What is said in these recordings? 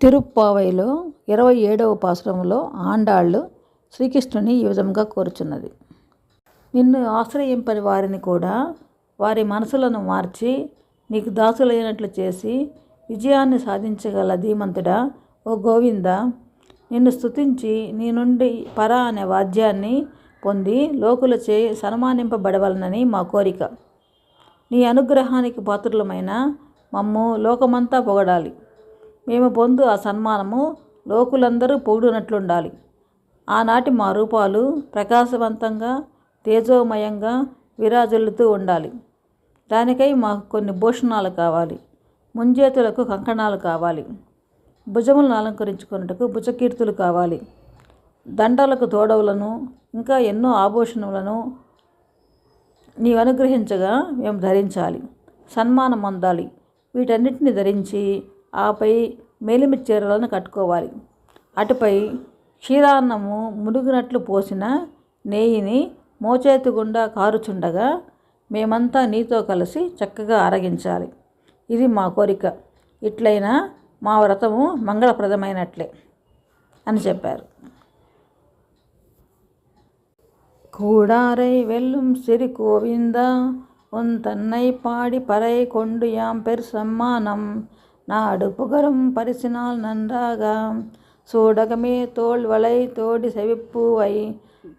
తిరుప్పావైలో ఇరవై ఏడవ పాసురంలో ఆండాళ్ళు శ్రీకృష్ణుని ఈ విధంగా కోరుచున్నది. నిన్ను ఆశ్రయింపని వారిని కూడా వారి మనసులను మార్చి నీకు దాసులైనట్లు చేసి విజయాన్ని సాధించగల ధీమంతుడా ఓ గోవింద! నిన్ను స్తుతించి నీ నుండి పర అనే వాద్యాన్ని పొంది లోకులచే సన్మానింపబడవలనని మా కోరిక. నీ అనుగ్రహానికి పాత్రులమైన మమ్ము లోకమంతా పొగడాలి. మేము పొందు ఆ సన్మానము లోకులందరూ పొగుడునట్లుండాలి. ఆనాటి మా రూపాలు ప్రకాశవంతంగా తేజోమయంగా విరాజిల్లుతూ ఉండాలి. దానికై మాకు కొన్ని భూషణాలు కావాలి. ముంజేతులకు కంకణాలు కావాలి. భుజములను అలంకరించుకున్నట్టుకు భుజకీర్తులు కావాలి. దండలకు తోడవులను ఇంకా ఎన్నో ఆభూషణములను నీవు అనుగ్రహించగా మేము ధరించాలి. సన్మానం పొందాలి వీటన్నిటిని ధరించి ఆపై మేలిమి చీరలను కట్టుకోవాలి అటుపై క్షీరాన్నము మునుగునట్లు పోసిన నేయిని మోచేతి గుండా కారుచుండగా మేమంతా నీతో కలిసి చక్కగా ఆరగించాలి ఇది మా కోరిక ఇట్లయినా మా వ్రతము మంగళప్రదమైనట్లే అని చెప్పారు கூடாரை வெல்லும் சிறு கோவிந்தா உன் தன்னை பாடி பறை கொண்டு யாம் பெர் சம்மானம் நாடு புகரும் பரிசினால் நன்றாக சூடகமே தோல் வளை தோடி செவிப்பூவை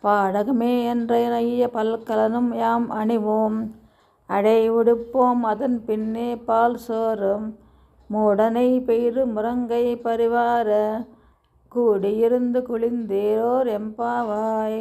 பாடகமே என்ற ஐய பல்கலனும் யாம் அணிவோம். அடை உடுப்போம் அதன் பின்னே பால் சோறும். மூடனை பெய்து முரங்கை பரிவார கூடியிருந்து குளிந்தேரோர் எம்பாவாய்